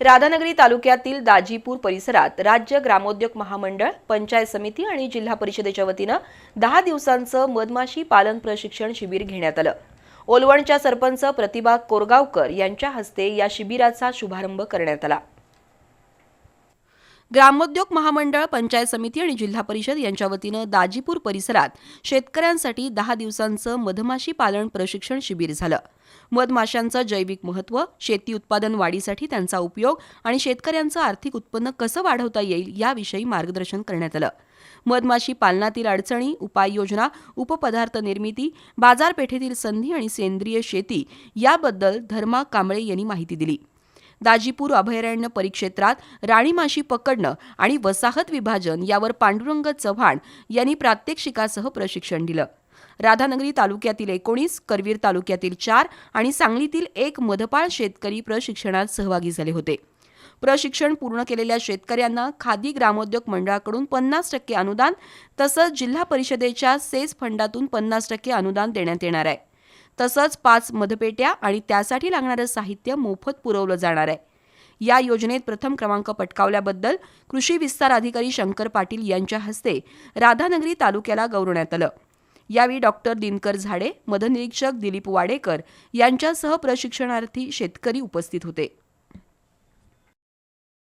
राधानगरी तालुक्यातील दाजीपूर परिसरात राज्य ग्रामोद्योग महामंडळ पंचायत समिती आणि जिल्हा परिषदेच्या वतीनं दहा दिवसांचं मधमाशी पालन प्रशिक्षण शिबिर घेण्यात आलं. ओलवणच्या सरपंच प्रतिभा कोरगावकर यांच्या हस्ते या शिबिराचा शुभारंभ करण्यात आला. ग्रामोद्योग महामंडळ पंचायत समिती आणि जिल्हा परिषद यांच्या वतीनं दाजीपूर परिसरात शेतकऱ्यांसाठी दहा दिवसांचं मधमाशी पालन प्रशिक्षण शिबिर झालं. मधमाशांचं जैविक महत्त्व शेती उत्पादन वाढीसाठी त्यांचा उपयोग आणि शेतकऱ्यांचं आर्थिक उत्पन्न कसं वाढवता येईल याविषयी मार्गदर्शन करण्यात आलं. मधमाशी पालनातील अडचणी उपाययोजना उपपदार्थ निर्मिती बाजारपेठेतील संधी आणि सेंद्रिय शेती याबद्दल धर्मा कांबळे यांनी माहिती दिली. दाजीपूर अभयारण्य परिक्षेत्रात राणी माशी पकडणं आणि वसाहत विभाजन यावर पांडुरंग चव्हाण यांनी प्रात्यक्षिकासह प्रशिक्षण दिलं. राधानगरी तालुक्यातील एकोणीस करवीर तालुक्यातील चार आणि सांगलीतील एक मधपाळ शेतकरी प्रशिक्षणात सहभागी झाले होते. प्रशिक्षण पूर्ण केलेल्या शेतकऱ्यांना खादी ग्रामोद्योग मंडळाकडून पन्नास टक्के अनुदान तसंच जिल्हा परिषदेच्या सेस फंडातून पन्नास टक्के अनुदान देण्यात येणार आहे. तसंच पाच मधपेट्या आणि त्यासाठी लागणारं साहित्य मोफत पुरवलं जाणार आहे. या योजनेत प्रथम क्रमांक पटकावल्याबद्दल कृषी विस्तार अधिकारी शंकर पाटील यांच्या हस्ते राधानगरी तालुक्याला गौरवण्यात आलं. यावेळी डॉक्टर दिनकर झाडे मधनिरीक्षक दिलीप वाडेकर यांच्यासह प्रशिक्षणार्थी शेतकरी उपस्थित होते.